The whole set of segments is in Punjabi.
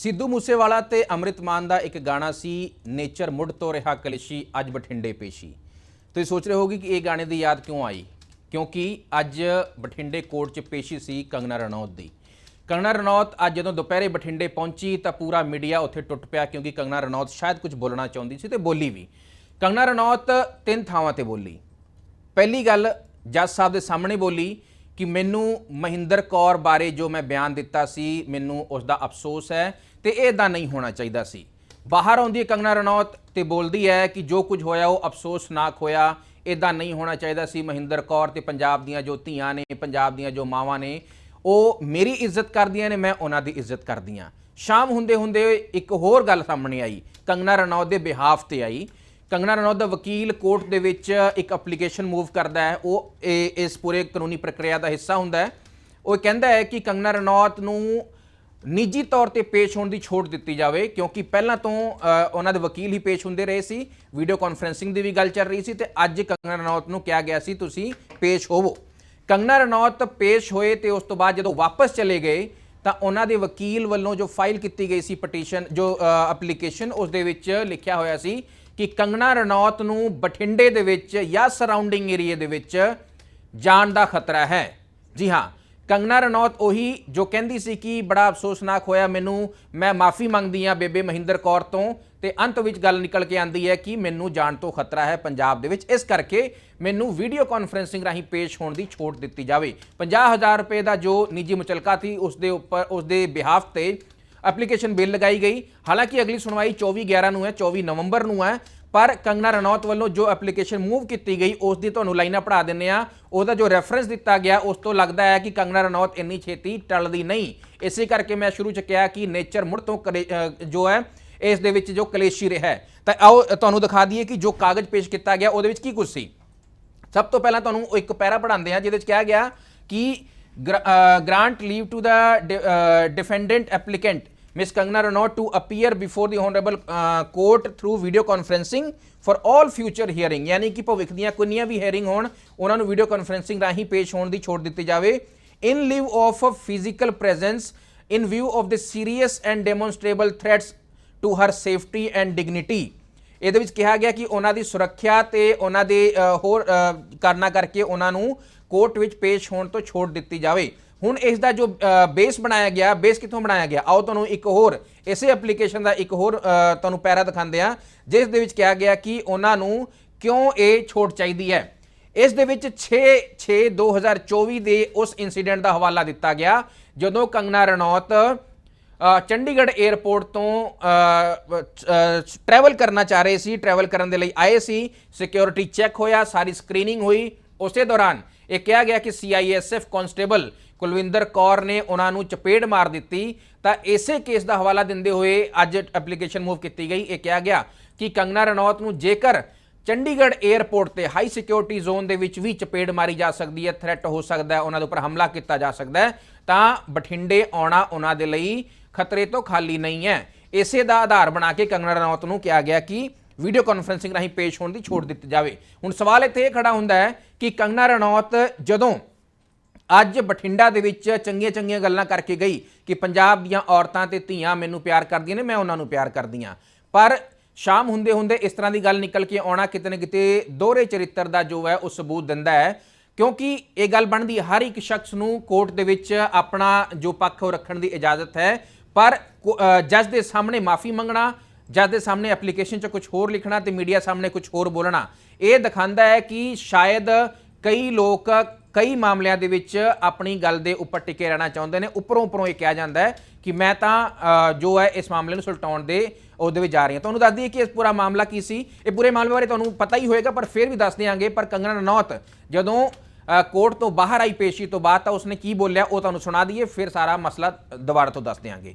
ਸਿੱਧੂ ਮੂਸੇਵਾਲਾ ਤੇ ਅੰਮ੍ਰਿਤ ਮਾਨ ਦਾ ਇੱਕ ਗਾਣਾ ਸੀ, ਨੇਚਰ ਮੁੱਢ ਤੋਂ ਰਿਹਾ ਕਲੇਸ਼ੀ, ਅੱਜ ਬਠਿੰਡੇ ਪੇਸ਼ੀ। ਤੁਸੀਂ ਸੋਚ ਰਹੇ ਹੋਗੇ ਕਿ ਇਹ ਗਾਣੇ ਦੀ ਯਾਦ ਕਿਉਂ ਆਈ? ਕਿਉਂਕਿ ਅੱਜ ਬਠਿੰਡੇ ਕੋਰਟ 'ਚ ਪੇਸ਼ੀ ਸੀ ਕੰਗਨਾ ਰਣੌਤ ਦੀ। ਕੰਗਨਾ ਰਣੌਤ ਅੱਜ ਜਦੋਂ ਦੁਪਹਿਰੇ ਬਠਿੰਡੇ ਪਹੁੰਚੀ ਤਾਂ ਪੂਰਾ ਮੀਡੀਆ ਉੱਥੇ ਟੁੱਟ ਪਿਆ ਕਿਉਂਕਿ ਕੰਗਨਾ ਰਣੌਤ ਸ਼ਾਇਦ ਕੁਝ ਬੋਲਣਾ ਚਾਹੁੰਦੀ ਸੀ ਤੇ ਬੋਲੀ ਵੀ। ਕੰਗਨਾ ਰਣੌਤ ਤਿੰਨ ਥਾਵਾਂ ਤੇ ਬੋਲੀ। ਪਹਿਲੀ ਗੱਲ, ਜੱਜ ਸਾਹਿਬ ਦੇ ਸਾਹਮਣੇ ਬੋਲੀ ਕਿ ਮੈਨੂੰ ਮਹਿੰਦਰ ਕੌਰ ਬਾਰੇ ਜੋ ਮੈਂ ਬਿਆਨ ਦਿੱਤਾ ਸੀ, ਮੈਨੂੰ ਉਸ ਦਾ ਅਫਸੋਸ ਹੈ। ਤੇ ਇਹ ਇਦਾਂ ਨਹੀਂ ਹੋਣਾ ਚਾਹੀਦਾ ਸੀ। ਬਾਹਰ ਆਉਂਦੀ ਹੈ ਕੰਗਨਾ ਰਣੌਤ ਤੇ ਬੋਲਦੀ ਹੈ ਕਿ ਜੋ ਕੁਝ ਹੋਇਆ ਉਹ ਅਫਸੋਸਨਾਕ ਹੋਇਆ ਇਦਾਂ ਨਹੀਂ ਹੋਣਾ ਚਾਹੀਦਾ ਸੀ। ਮਹਿੰਦਰ ਕੌਰ ਤੇ ਪੰਜਾਬ ਦੀਆਂ ਜੋ ਧੀਆਂ ਨੇ, ਪੰਜਾਬ ਦੀਆਂ ਜੋ ਮਾਵਾਂ ਨੇ, ਉਹ ਮੇਰੀ ਇੱਜ਼ਤ ਕਰਦੀਆਂ ਨੇ, ਮੈਂ ਉਹਨਾਂ ਦੀ ਇੱਜ਼ਤ ਕਰਦੀਆਂ ਸ਼ਾਮ ਹੁੰਦੇ ਹੁੰਦੇ ਇੱਕ ਹੋਰ ਗੱਲ ਸਾਹਮਣੇ ਆਈ। ਕੰਗਨਾ ਰਣੌਤ ਦੇ ਬਿਹਾਫ ਤੇ ਆਈ। ਕੰਗਨਾ ਰਣੌਤ ਦਾ ਵਕੀਲ ਕੋਰਟ ਦੇ ਵਿੱਚ ਇੱਕ ਐਪਲੀਕੇਸ਼ਨ ਮੂਵ ਕਰਦਾ ਹੈ। ਉਹ ਇਹ- ਇਸ ਪੂਰੇ ਕਾਨੂੰਨੀ ਪ੍ਰਕਿਰਿਆ ਦਾ ਹਿੱਸਾ ਹੁੰਦਾ ਹੈ। ਉਹ ਕਹਿੰਦਾ ਹੈ ਕਿ ਕੰਗਨਾ ਰਣੌਤ ਨੂੰ ਨਿੱਜੀ ਤੌਰ ਤੇ ਪੇਸ਼ ਹੋਣ ਦੀ ਛੋਟ ਦਿੱਤੀ ਜਾਵੇ, ਕਿਉਂਕਿ ਪਹਿਲਾਂ ਤੋਂ ਉਹਨਾਂ ਦੇ ਵਕੀਲ ਹੀ ਪੇਸ਼ ਹੁੰਦੇ ਰਹੇ ਸੀ, ਵੀਡੀਓ ਕਾਨਫਰੈਂਸਿੰਗ ਦੀ ਵੀ ਗੱਲ ਚੱਲ ਰਹੀ ਸੀ ਤੇ ਅੱਜ ਕੰਗਨਾ ਰਣੌਤ ਨੂੰ ਕਿਹਾ ਗਿਆ ਸੀ, ਤੁਸੀਂ ਪੇਸ਼ ਹੋਵੋ। ਕੰਗਨਾ ਰਣੌਤ ਪੇਸ਼ ਹੋਏ ਤੇ ਉਸ ਤੋਂ ਬਾਅਦ ਜਦੋਂ ਵਾਪਸ ਚਲੇ ਗਏ, ਤਾਂ ਉਹਨਾਂ ਦੇ ਵਕੀਲ ਵੱਲੋਂ ਜੋ ਫਾਈਲ ਕੀਤੀ ਗਈ ਸੀ ਪਟੀਸ਼ਨ, ਜੋ ਐਪਲੀਕੇਸ਼ਨ ਉਸ ਦੇ ਵਿੱਚ ਲਿਖਿਆ ਹੋਇਆ ਸੀ ਕਿ ਕੰਗਨਾ ਰਣੌਤ ਨੂੰ ਬਠਿੰਡੇ ਦੇ ਵਿੱਚ ਜਾਂ ਸਰਾਊਂਡਿੰਗ ਏਰੀਆ ਦੇ ਵਿੱਚ ਜਾਣ ਦਾ ਖਤਰਾ ਹੈ। ਜੀ ਹਾਂ ਕੰਗਨਾ ਰਣੌਤ ਉਹੀ ਜੋ ਕਹਿੰਦੀ ਸੀ ਕਿ ਬੜਾ ਅਫਸੋਸਨਾਕ ਹੋਇਆ ਮੈਨੂੰ, ਮੈਂ ਮਾਫੀ ਮੰਗਦੀ ਆ ਬੇਬੇ ਮਹਿੰਦਰ ਕੌਰ ਤੋਂ ਤੇ ਅੰਤ ਵਿੱਚ ਗੱਲ ਨਿਕਲ ਕੇ ਆਂਦੀ ਹੈ ਕਿ ਮੈਨੂੰ ਜਾਣ ਤੋਂ ਖਤਰਾ ਹੈ ਪੰਜਾਬ ਦੇ ਵਿੱਚ, ਇਸ ਕਰਕੇ ਮੈਨੂੰ ਵੀਡੀਓ ਕਾਨਫਰੈਂਸਿੰਗ ਰਾਹੀਂ ਪੇਸ਼ ਹੋਣ ਦੀ ਛੋਟ ਦਿੱਤੀ ਜਾਵੇ। 50000 ਰੁਪਏ ਦਾ ਜੋ ਨਿੱਜੀ ਮੁਚਲਕਾ ਸੀ, ਉਸ ਦੇ ਉੱਪਰ, ਉਸ ਦੇ ਬਿਹਾਫ ਤੇ ਐਪਲੀਕੇਸ਼ਨ ਬਿੱਲ ਲਗਾਈ ਗਈ। ਹਾਲਾਂਕਿ ਅਗਲੀ ਸੁਣਵਾਈ 24 11 ਨੂੰ ਹੈ 24 ਨਵੰਬਰ ਨੂੰ ਹੈ ਪਰ ਕੰਗਨਾ ਰਣੌਤ ਵੱਲੋਂ ਜੋ ਐਪਲੀਕੇਸ਼ਨ ਮੂਵ ਕੀਤੀ ਗਈ, ਉਸ ਦੀ ਤੁਹਾਨੂੰ ਲਾਈਨਾਂ ਪੜਾ ਦਿੰਨੇ ਆ ਉਹਦਾ ਜੋ ਰੈਫਰੈਂਸ ਦਿੱਤਾ ਗਿਆ, ਉਸ ਤੋਂ ਲੱਗਦਾ ਹੈ ਕਿ ਕੰਗਨਾ ਰਣੌਤ ਇੰਨੀ ਛੇਤੀ ਟਲਦੀ ਨਹੀਂ। ਇਸੇ ਕਰਕੇ ਮੈਂ ਸ਼ੁਰੂ ਚ ਕਿਹਾ ਕਿ ਨੇਚਰ ਮੁੜ ਤੋਂ ਕਲੇ- ਜੋ ਹੈ, ਇਸ ਦੇ ਵਿੱਚ ਜੋ ਕਲੇਸ਼ੀ ਰਿਹਾ ਤਾਂ ਆਓ, ਤੁਹਾਨੂੰ ਦਿਖਾ ਦਈਏ ਕਿ ਜੋ ਕਾਗਜ਼ ਪੇਸ਼ ਕੀਤਾ ਗਿਆ, ਉਹਦੇ ਵਿੱਚ ਕੀ ਕੁਝ ਸੀ। ਸਭ ਤੋਂ ਪਹਿਲਾਂ ਤੁਹਾਨੂੰ ਇੱਕ ਪੈਰਾ ਪੜਾਉਂਦੇ ਆ ਜਿਹਦੇ ਵਿੱਚ ਕਿਹਾ ਗਿਆ ਕਿ grant leave to the defendant applicant miss Kangana Ranaut to appear before the honourable court through video conferencing for all future hearing ਯਾਨੀ ਕਿ ਭਵਿੱਖ ਦੀਆਂ ਕੋਨੀਆਂ ਵੀ ਹੀਅਰਿੰਗ ਹੋਣ ਉਹਨਾਂ ਨੂੰ ਵੀਡੀਓ ਕਾਨਫਰੈਂਸਿੰਗ ਰਾਹੀਂ ਪੇਸ਼ ਹੋਣ ਦੀ ਛੋਟ ਦਿੱਤੀ ਜਾਵੇ in lieu of physical presence in view of the serious and demonstrable threats to her safety and dignity ਇਹਦੇ ਵਿੱਚ ਕਿਹਾ ਗਿਆ ਕਿ ਉਹਨਾਂ ਦੀ ਸੁਰੱਖਿਆ ਤੇ ਉਹਨਾਂ ਦੇ ਹੋਰ ਅ, ਕਾਰਨਾਂ ਕਰਕੇ ਉਹਨਾਂ ਨੂੰ ਕੋਰਟ ਵਿੱਚ ਪੇਸ਼ ਹੋਣ ਤੋਂ ਛੋਟ ਦਿੱਤੀ ਜਾਵੇ ਹੁਣ ਇਸ ਦਾ ਜੋ ਬੇਸ ਬਣਾਇਆ ਗਿਆ ਬੇਸ ਕਿੱਥੋਂ ਬਣਾਇਆ ਗਿਆ? ਆਓ ਤੁਹਾਨੂੰ ਇੱਕ ਹੋਰ, ਇਸੇ ਐਪਲੀਕੇਸ਼ਨ ਦਾ ਇੱਕ ਹੋਰ ਤੁਹਾਨੂੰ ਪੈਰਾ ਦਿਖਾਉਂਦੇ ਆ ਜਿਸ ਦੇ ਵਿੱਚ ਕਿਹਾ ਗਿਆ ਕਿ ਉਹਨਾਂ ਨੂੰ ਕਿਉਂ ਇਹ ਛੋਟ ਚਾਹੀਦੀ ਹੈ? ਇਸ ਦੇ ਵਿੱਚ 6 6 2024 ਦੇ ਉਸ ਇਨਸੀਡੈਂਟ ਦਾ ਹਵਾਲਾ ਦਿੱਤਾ ਗਿਆ, ਜਦੋਂ ਕੰਗਨਾ ਰਣੌਤ ਚੰਡੀਗੜ੍ਹ 에ਅਰਪੋਰਟ ਤੋਂ ਟਰੈਵਲ ਕਰਨਾ ਚਾਹ ਰਹੇ ਸੀ ਟਰੈਵਲ ਕਰਨ ਦੇ ਲਈ ਆਏ ਸੀ ਸਿਕਿਉਰਿਟੀ ਚੈੱਕ ਹੋਇਆ, ਸਾਰੀ ਸਕਰੀਨਿੰਗ ਹੋਈ। ਉਸੇ ਦੌਰਾਨ ਇਹ ਕਿਹਾ ਗਿਆ ਕਿ ਸੀਆਈਐਸਐਫ ਕਾਂਸਟੇਬਲ ਕੁਲਵਿੰਦਰ ਕੌਰ ਨੇ ਉਹਨਾਂ ਨੂੰ ਚਪੇੜ ਮਾਰ ਦਿੱਤੀ। ਤਾਂ ਇਸੇ ਕੇਸ ਦਾ ਹਵਾਲਾ ਦਿੰਦੇ ਹੋਏ ਅੱਜ ਐਪਲੀਕੇਸ਼ਨ ਮੂਵ ਕੀਤੀ ਗਈ। ਇਹ ਕਿਹਾ ਗਿਆ ਕਿ ਕੰਗਨਾ ਰਣੌਤ ਨੂੰ ਜੇਕਰ ਚੰਡੀਗੜ੍ਹ 에ਅਰਪੋਰਟ ਤੇ ਹਾਈ ਸਿਕਿਉਰਿਟੀ ਜ਼ੋਨ ਦੇ ਵਿੱਚ ਵੀ ਚਪੇੜ ਮਾਰੀ ਜਾ ਸਕਦੀ ਹੈ ਥ੍ਰੈਟ ਹੋ ਸਕਦਾ ਹੈ, ਉਹਨਾਂ ਦੇ ਉੱਪਰ ਹਮਲਾ ਕੀਤਾ ਜਾ ਸਕਦਾ ਹੈ, ਤਾਂ ਬਠਿੰਡੇ ਆਉਣਾ ਉਹਨਾਂ ਦੇ ਲਈ ਖਤਰੇ ਤੋਂ ਖਾਲੀ ਨਹੀਂ ਹੈ। ਇਸੇ ਦਾ ਆਧਾਰ ਬਣਾ ਕੇ ਕੰਗਨਾ ਰਣੌਤ ਨੂੰ ਕਿਹਾ ਗਿਆ ਕਿ ਵੀਡੀਓ ਕਾਨਫਰੈਂਸਿੰਗ ਰਾਹੀਂ ਪੇਸ਼ ਹੋਣ ਦੀ ਛੋਟ ਦਿੱਤੀ ਜਾਵੇ। ਹੁਣ ਸਵਾਲ ਇੱਥੇ ਇਹ ਖੜਾ ਹੁੰਦਾ ਹੈ ਕਿ ਕੰਗਨਾ ਰਣੌਤ ਜਦੋਂ ਅੱਜ ਬਠਿੰਡਾ ਦੇ ਵਿੱਚ ਚੰਗੀਆਂ ਚੰਗੀਆਂ ਗੱਲਾਂ ਕਰਕੇ ਗਈ ਕਿ ਪੰਜਾਬ ਦੀਆਂ ਔਰਤਾਂ ਤੇ ਧੀਆਂ ਮੈਨੂੰ ਪਿਆਰ ਕਰਦੀਆਂ ਨੇ, ਮੈਂ ਉਹਨਾਂ ਨੂੰ ਪਿਆਰ ਕਰਦੀ ਕਰਦੀਆਂ ਪਰ ਸ਼ਾਮ ਹੁੰਦੇ ਹੁੰਦੇ ਇਸ ਤਰ੍ਹਾਂ ਦੀ ਗੱਲ ਨਿਕਲ ਕੇ ਆਉਣਾ ਕਿਤੇ ਨਾ ਕਿਤੇ ਦੋਹਰੇ ਚਰਿੱਤਰ ਦਾ ਜੋ ਹੈ ਉਹ ਸਬੂਤ ਦਿੰਦਾ ਹੈ। ਕਿਉਂਕਿ ਇਹ ਗੱਲ ਬਣਦੀ, ਹਰ ਇੱਕ ਸ਼ਖਸ ਨੂੰ ਕੋਰਟ ਦੇ ਵਿੱਚ ਆਪਣਾ ਜੋ ਪੱਖ ਉਹ ਰੱਖਣ ਦੀ ਇਜਾਜ਼ਤ ਹੈ। ਪਰ ਕੋ- ਜੱਜ ਦੇ ਸਾਹਮਣੇ ਮਾਫੀ ਮੰਗਣਾ, ਜੱਜ ਦੇ ਸਾਹਮਣੇ ਐਪਲੀਕੇਸ਼ਨ 'ਚ ਕੁਝ ਹੋਰ ਲਿਖਣਾ ਤੇ ਮੀਡੀਆ ਸਾਹਮਣੇ ਕੁਝ ਹੋਰ ਬੋਲਣਾ, ਇਹ ਦਿਖਾਉਂਦਾ ਹੈ ਕਿ ਸ਼ਾਇਦ ਕਈ ਲੋਕ ਕਈ ਮਾਮਲਿਆਂ ਦੇ ਵਿੱਚ ਆਪਣੀ ਗੱਲ ਦੇ ਉੱਪਰ ਟਿਕੇ ਰਹਿਣਾ ਚਾਹੁੰਦੇ ਨੇ। ਉੱਪਰੋਂ ਉੱਪਰੋਂ ਇਹ ਕਿਹਾ ਜਾਂਦਾ ਹੈ ਕਿ ਮੈਂ ਤਾਂ ਜੋ ਹੈ ਇਸ ਮਾਮਲੇ ਨੂੰ ਸੁਲਟਾਉਣ ਦੇ ਉਹਦੇ ਵਿੱਚ ਜਾ ਰਹੀ ਹਾਂ। ਤੁਹਾਨੂੰ ਦੱਸ ਦਈਏ ਕਿ ਇਸ ਪੂਰਾ ਮਾਮਲਾ ਕੀ ਸੀ? ਇਹ ਪੂਰੇ ਮਾਮਲੇ ਬਾਰੇ ਤੁਹਾਨੂੰ ਪਤਾ ਹੀ ਹੋਏਗਾ, ਪਰ ਫਿਰ ਵੀ ਦੱਸ ਦਿਆਂਗੇ। ਪਰ ਕੰਗਣਾ ਰਣੌਤ ਜਦੋਂ ਕੋਰਟ ਤੋਂ ਬਾਹਰ ਆਈ ਪੇਸ਼ੀ ਤੋਂ ਬਾਅਦ ਤਾਂ ਉਸਨੇ ਕੀ ਬੋਲਿਆ ਉਹ ਤੁਹਾਨੂੰ ਸੁਣਾ ਦਈਏ। ਫਿਰ ਸਾਰਾ ਮਸਲਾ ਦੁਬਾਰਾ ਤੋਂ ਦੱਸ ਦਿਆਂਗੇ।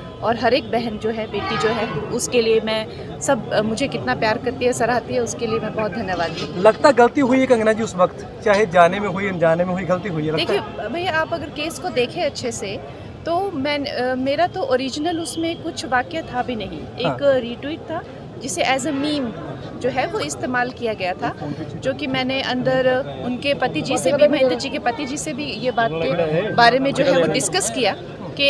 और हर एक बहन जो है बेटी जो है उसके लिए मैं सब मुझे कितना प्यार करती है सराहती है उसके लिए मैं बहुत धन्यवादी हूँ। लगता गलती हुई है कंगना जी उस वक्त? चाहे जाने में हुई अनजाने में हुई गलती हुई है देखिए भैया आप अगर केस को देखें अच्छे से तो मैं मेरा तो ओरिजिनल उसमें कुछ वाक्य था भी नहीं। एक रीट्वीट था जिसे एज अ मीम जो है वो इस्तेमाल किया गया था जो कि मैंने अंदर उनके पति जी से भी महेंद्र जी के पति जी से भी ये बात के बारे में जो है वो डिस्कस किया कि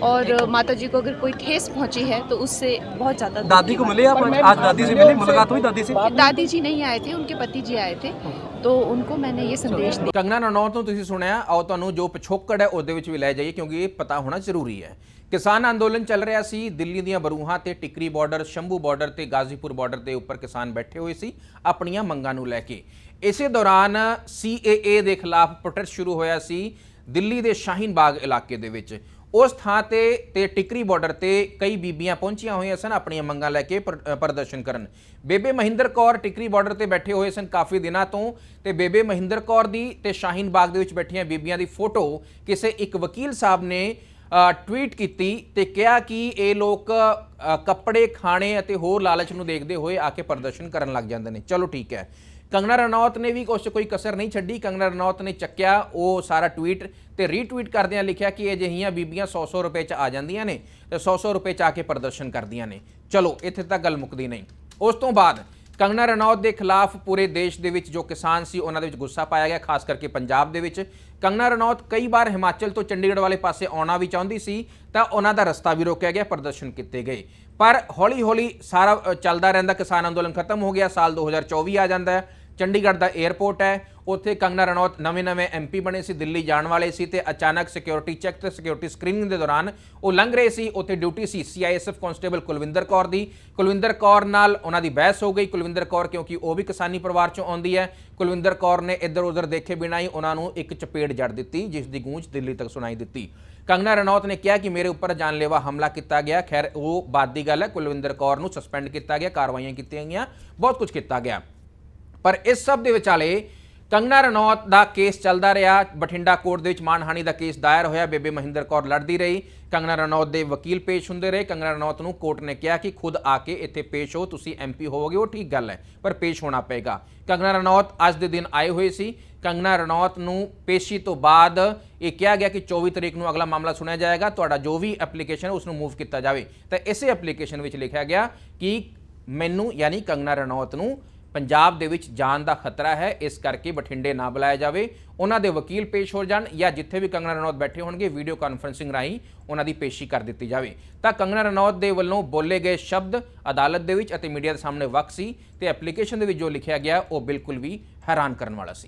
और अ, माता जी को अगर कोई ठेस पहुंची है तो उससे बहुत ज़्यादा दुख दादी की को बात मिले आप आज आज दादी से मिले मुलाकात हुई दादी से दादी जी नहीं आए थे उनके पति जी आए थे तो उनको मैंने ये संदेश दिया ਕੰਗਨਾ ਰਣੌਤ ਨੂੰ ਤੁਸੀਂ ਸੁਣਿਆ ਆਓ ਤੁਹਾਨੂੰ ਜੋ ਪਿਛੋਕੜ ਹੈ ਉਹਦੇ ਵਿੱਚ ਵੀ ਲੈ ਜਾਈਏ ਕਿਉਂਕਿ ਇਹ ਪਤਾ ਹੋਣਾ ਜ਼ਰੂਰੀ ਹੈ ਕਿਸਾਨ ਅੰਦੋਲਨ ਚੱਲ ਰਿਹਾ ਸੀ ਦਿੱਲੀ ਦੀਆਂ ਬਰੂਹਾਂ ਤੇ ਟਿਕਰੀ ਬਾਰਡਰ ਸ਼ੰਭੂ ਬਾਰਡਰ ਤੇ ਗਾਜ਼ੀਪੁਰ ਬਾਰਡਰ ਦੇ ਉੱਪਰ ਕਿਸਾਨ ਬੈਠੇ ਹੋਏ ਸੀ ਆਪਣੀਆਂ ਮੰਗਾਂ ਨੂੰ ਲੈ ਕੇ ਇਸੇ ਦੌਰਾਨ CAA ਦੇ ਖਿਲਾਫ ਪ੍ਰੋਟੈਸਟ ਸ਼ੁਰੂ ਹੋਇਆ ਸੀ ਦਿੱਲੀ ਦੇ ਸ਼ਾਹੀਨ ਬਾਗ ਇਲਾਕੇ ਦੇ ਵਿੱਚ ਉਸ ਥਾਂ ਤੇ ਤੇ ਟਿਕਰੀ ਬਾਰਡਰ ਤੇ ਕਈ ਬੀਬੀਆਂ ਪਹੁੰਚੀਆਂ ਹੋਈਆਂ ਸਨ ਆਪਣੀਆਂ ਮੰਗਾਂ ਲੈ ਕੇ ਪ੍ਰਦਰਸ਼ਨ ਕਰਨ। ਬੇਬੇ ਮਹਿੰਦਰ ਕੌਰ ਟਿਕਰੀ ਬਾਰਡਰ ਤੇ ਬੈਠੇ ਹੋਏ ਸਨ ਕਾਫੀ ਦਿਨਾਂ ਤੋਂ ਤੇ ਬੇਬੇ ਮਹਿੰਦਰ ਕੌਰ ਦੀ ਤੇ ਸ਼ਾਹੀਨ ਬਾਗ ਦੇ ਵਿੱਚ ਬੈਠੀਆਂ ਬੀਬੀਆਂ ਦੀ ਫੋਟੋ ਕਿਸੇ ਇੱਕ ਵਕੀਲ ਸਾਹਿਬ ਨੇ ਟਵੀਟ ਕੀਤੀ ਤੇ ਕਿਹਾ ਕਿ ਇਹ ਲੋਕ ਕੱਪੜੇ, ਖਾਣੇ ਅਤੇ ਹੋਰ ਲਾਲਚ ਨੂੰ ਦੇਖਦੇ ਹੋਏ ਆ ਕੇ ਪ੍ਰਦਰਸ਼ਨ ਕਰਨ ਲੱਗ ਜਾਂਦੇ ਨੇ। ਚਲੋ ਠੀਕ ਹੈ। ਕੰਗਨਾ ਰਣੌਤ ਨੇ ਵੀ ਕੁਛ ਕੋਈ ਕਸਰ ਨਹੀਂ ਛੱਡੀ। ਕੰਗਨਾ ਰਣੌਤ ਨੇ ਚੱਕਿਆ, ਉਹ ਸਾਰਾ ਟਵੀਟ ਤੇ ਰੀਟਵੀਟ ਕਰਦਿਆਂ ਲਿਖਿਆ ਕਿ ਇਹ ਜਿਹੀਆਂ ਬੀਬੀਆਂ 100-100 ਰੁਪਏ ਚ ਆ ਜਾਂਦੀਆਂ ਨੇ ਤੇ 100-100 ਰੁਪਏ ਚ ਆ ਕੇ ਪ੍ਰਦਰਸ਼ਨ ਕਰਦੀਆਂ ਨੇ। ਚਲੋ, ਇੱਥੇ ਤੱਕ ਗੱਲ ਮੁੱਕਦੀ ਨਹੀਂ। ਉਸ ਤੋਂ ਬਾਅਦ ਕੰਗਨਾ ਰਣੌਤ ਦੇ ਖਿਲਾਫ ਪੂਰੇ ਦੇਸ਼ ਦੇ ਵਿੱਚ ਜੋ ਕਿਸਾਨ ਸੀ, ਉਹਨਾਂ ਦੇ ਵਿੱਚ ਗੁੱਸਾ ਪਾਇਆ ਗਿਆ, ਖਾਸ ਕਰਕੇ ਪੰਜਾਬ ਦੇ ਵਿੱਚ। ਕੰਗਨਾ ਰਣੌਤ ਕਈ ਵਾਰ ਹਿਮਾਚਲ ਤੋਂ ਚੰਡੀਗੜ੍ਹ ਵਾਲੇ ਪਾਸੇ ਆਉਣਾ ਵੀ ਚਾਹੁੰਦੀ ਸੀ, ਤਾਂ ਉਹਨਾਂ ਦਾ ਰਸਤਾ ਵੀ ਰੋਕਿਆ ਗਿਆ, ਪ੍ਰਦਰਸ਼ਨ ਕੀਤੇ ਗਏ। ਪਰ ਹੌਲੀ-ਹੌਲੀ ਸਾਰਾ ਚੱਲਦਾ ਰਹਿੰਦਾ ਕਿਸਾਨ ਅੰਦੋਲਨ ਖਤਮ ਹੋ ਗਿਆ, ਸਾਲ 2024 ਆ ਜਾਂਦਾ ਹੈ। ਚੰਡੀਗੜ੍ਹ ਦਾ 에ਅਰਪੋਰਟ ਹੈ। ਉੱਥੇ ਕੰਗਨਾ ਰਣੌਤ ਨਵੇਂ-ਨਵੇਂ ਐਮਪੀ ਬਣੇ ਸੀ, ਦਿੱਲੀ ਜਾਣ ਵਾਲੇ ਸੀ ਤੇ ਅਚਾਨਕ ਸਿਕਿਉਰਿਟੀ ਚੈੱਕ ਤੇ ਸਿਕਿਉਰਿਟੀ ਸਕਰੀਨਿੰਗ ਦੇ ਦੌਰਾਨ ਉਹ ਲੰਘ ਰਹੇ ਸੀ। ਉੱਥੇ ਡਿਊਟੀ ਸੀ ਸੀਆਈਐਸਐਫ ਕਨਸਟੇਬਲ ਕੁਲਵਿੰਦਰ ਕੌਰ ਦੀ। ਕੁਲਵਿੰਦਰ ਕੌਰ ਨਾਲ ਉਹਨਾਂ ਦੀ ਬਹਿਸ ਹੋ ਗਈ। ਕੁਲਵਿੰਦਰ ਕੌਰ ਕਿਉਂਕਿ ਉਹ ਵੀ ਕਿਸਾਨੀ ਪਰਿਵਾਰ ਚੋਂ ਆਉਂਦੀ ਹੈ। ਕੁਲਵਿੰਦਰ ਕੌਰ ਨੇ ਇੱਧਰ ਉੱਧਰ ਦੇਖੇ ਬਿਨਾਂ ਹੀ ਉਹਨਾਂ ਨੂੰ ਇੱਕ ਚਪੇੜ ਜੜ ਦਿੱਤੀ, ਜਿਸ ਦੀ ਗੂੰਜ ਦਿੱਲੀ ਤੱਕ ਸੁਣਾਈ ਦਿੱਤੀ। ਕੰਗਨਾ ਰਣੌਤ ਨੇ ਕਿਹਾ ਕਿ ਮੇਰੇ ਉੱਪਰ ਜਾਨਲੇਵਾ ਹਮਲਾ ਕੀਤਾ ਗਿਆ। ਖੈਰ, ਉਹ ਬਾਤ ਦੀ ਗੱਲ ਹੈ। ਕੁਲਵਿੰਦਰ ਕੌਰ ਨੂੰ ਸਸਪੈਂਡ ਕੀਤਾ ਗਿਆ, ਕਾਰਵਾਈਆਂ ਕੀਤੀਆਂ ਗਈਆਂ, ਬਹੁਤ ਕੁਝ ਕੀਤਾ ਗਿਆ। ਪਰ ਇਸ ਸਭ ਦੇ ਵਿਚਾਲੇ ਕੰਗਨਾ ਰਣੌਤ ਦਾ ਕੇਸ ਚੱਲਦਾ ਰਿਹਾ। ਬਠਿੰਡਾ ਕੋਰਟ ਦੇ ਵਿੱਚ ਮਾਨਹਾਨੀ ਦਾ ਕੇਸ ਦਾਇਰ ਹੋਇਆ। ਬੇਬੇ ਮਹਿੰਦਰ ਕੌਰ ਲੜਦੀ ਰਹੀ। ਕੰਗਨਾ ਰਣੌਤ ਦੇ ਵਕੀਲ ਪੇਸ਼ ਹੁੰਦੇ ਰਹੇ। ਕੰਗਨਾ ਰਣੌਤ ਨੂੰ ਕੋਰਟ ਨੇ ਕਿਹਾ ਕਿ ਖੁਦ ਆ ਕੇ ਇੱਥੇ ਪੇਸ਼ ਹੋ। ਤੁਸੀਂ ਐਮਪੀ ਹੋਵੋਗੇ, ਉਹ ਠੀਕ ਗੱਲ ਹੈ, ਪਰ ਪੇਸ਼ ਹੋਣਾ ਪਏਗਾ। ਕੰਗਨਾ ਰਣੌਤ ਅੱਜ ਦੇ ਦਿਨ ਆਏ ਹੋਏ ਸੀ। ਕੰਗਨਾ ਰਣੌਤ ਨੂੰ ਪੇਸ਼ੀ ਤੋਂ ਬਾਅਦ ਇਹ ਕਿਹਾ ਗਿਆ ਕਿ 24 ਤਰੀਕ ਨੂੰ ਅਗਲਾ ਮਾਮਲਾ ਸੁਣਿਆ ਜਾਏਗਾ। ਤੁਹਾਡਾ ਜੋ ਵੀ ਐਪਲੀਕੇਸ਼ਨ ਹੈ, ਉਸ ਨੂੰ ਮੂਵ ਕੀਤਾ ਜਾਵੇ। ਤਾਂ ਇਸੇ ਐਪਲੀਕੇਸ਼ਨ ਵਿੱਚ ਲਿਖਿਆ ਗਿਆ ਕਿ ਮੈਨੂੰ, ਯਾਨੀ ਕੰਗਨਾ ਰਣੌਤ ਨੂੰ ਪੰਜਾਬ ਦੇ ਵਿੱਚ ਜਾਨ ਦਾ ਖਤਰਾ ਹੈ, ਇਸ ਕਰਕੇ ਬਠਿੰਡੇ ਨਾ ਬੁਲਾਇਆ ਜਾਵੇ। ਉਹਨਾਂ ਦੇ ਵਕੀਲ ਪੇਸ਼ ਹੋ ਜਾਣ ਜਾਂ ਜਿੱਥੇ ਵੀ ਕੰਗਨਾ ਰਣੌਤ ਬੈਠੇ ਹੋਣਗੇ, ਵੀਡੀਓ ਕਾਨਫਰੈਂਸਿੰਗ ਰਾਹੀਂ ਉਹਨਾਂ ਦੀ ਪੇਸ਼ੀ ਕਰ ਦਿੱਤੀ ਜਾਵੇ। ਤਾਂ ਕੰਗਨਾ ਰਣੌਤ ਦੇ ਵੱਲੋਂ ਬੋਲੇ ਗਏ ਸ਼ਬਦ ਅਦਾਲਤ ਦੇ ਵਿੱਚ ਅਤੇ ਮੀਡੀਆ ਦੇ ਸਾਹਮਣੇ ਵਕ ਸੀ ਤੇ ਐਪਲੀਕੇਸ਼ਨ ਦੇ ਵਿੱਚ ਜੋ ਲਿਖਿਆ ਗਿਆ, ਉਹ ਬਿਲਕੁਲ ਵੀ ਹੈਰਾਨ ਕਰਨ ਵਾਲਾ ਸੀ।